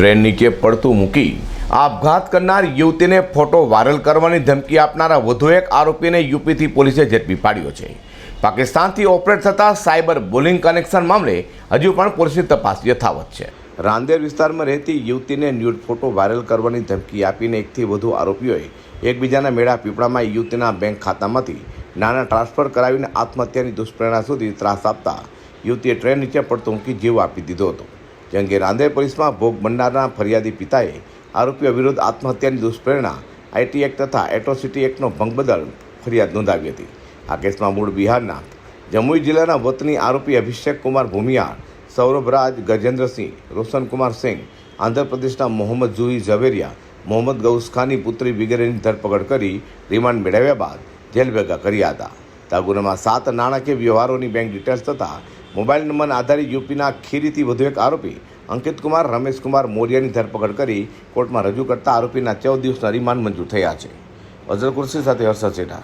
Train નીચે પડતું મૂકી આપઘાત કરનાર યુવતીને ફોટો વાયરલ કરવાની ધમકી આપનારા વધુ એક આરોપીને યુપીથી પોલીસે ઝડપી પાડ્યો છે. પાકિસ્તાનથી ઓપરેટ થતા સાયબર બુલિંગ કનેક્શન મામલે હજુ પણ પોલીસની તપાસ યથાવત છે. રાંદેર વિસ્તારમાં રહેતી યુવતીને ન્યૂડ ફોટો વાયરલ કરવાની ધમકી આપીને એકથી વધુ આરોપીઓએ એકબીજાના મેળા પીપળામાં યુવતીના બેંક ખાતામાંથી નાણાં ટ્રાન્સફર કરાવીને આત્મહત્યાની દુષ્પ્રેરણા સુધી ત્રાસ આપતા યુવતીએ ટ્રેન નીચે પડતો મૂકી જીવ આપી દીધો હતો. જે અંગે રાંદેર પોલીસમાં ભોગ બનનારના ફરિયાદી પિતાએ આરોપીઓ વિરુદ્ધ આત્મહત્યાની દુષ્પ્રેરણા આઈટી એક્ટ તથા એટ્રોસિટી એક્ટનો ભંગ બદલ ફરિયાદ નોંધાવી હતી. આ કેસમાં મૂળ બિહારના જમુઈ જિલ્લાના વતની આરોપી અભિષેક કુમાર ભૂમિયા, સૌરભ રાજ ગજેન્દ્રસિંહ રોશનકુમાર સિંહ આંધ્રપ્રદેશના મોહમ્મદ જુહી ઝવેરિયા, મોહમ્મદ ગૌસખાની પુત્રી વગેરેની ધરપકડ કરી રિમાન્ડ મેળવ્યા બાદ જેલ ભેગા કર્યા હતા. આ સાત નાણાકીય વ્યવહારોની બેંક ડિટેલ્સ તથા મોબાઈલ નંબરના આધારે યુપીના ખીરીથી વધુ એક આરોપી અંકિત કુમાર, રમેશ કુમાર મોરિયાની ધરપકડ કરી કોર્ટમાં રજૂ કરતા આરોપીના ચૌદ દિવસના રિમાન્ડ મંજૂર થયા છે. અઝર કુર્સી સાથે હર્ષદ સેઠા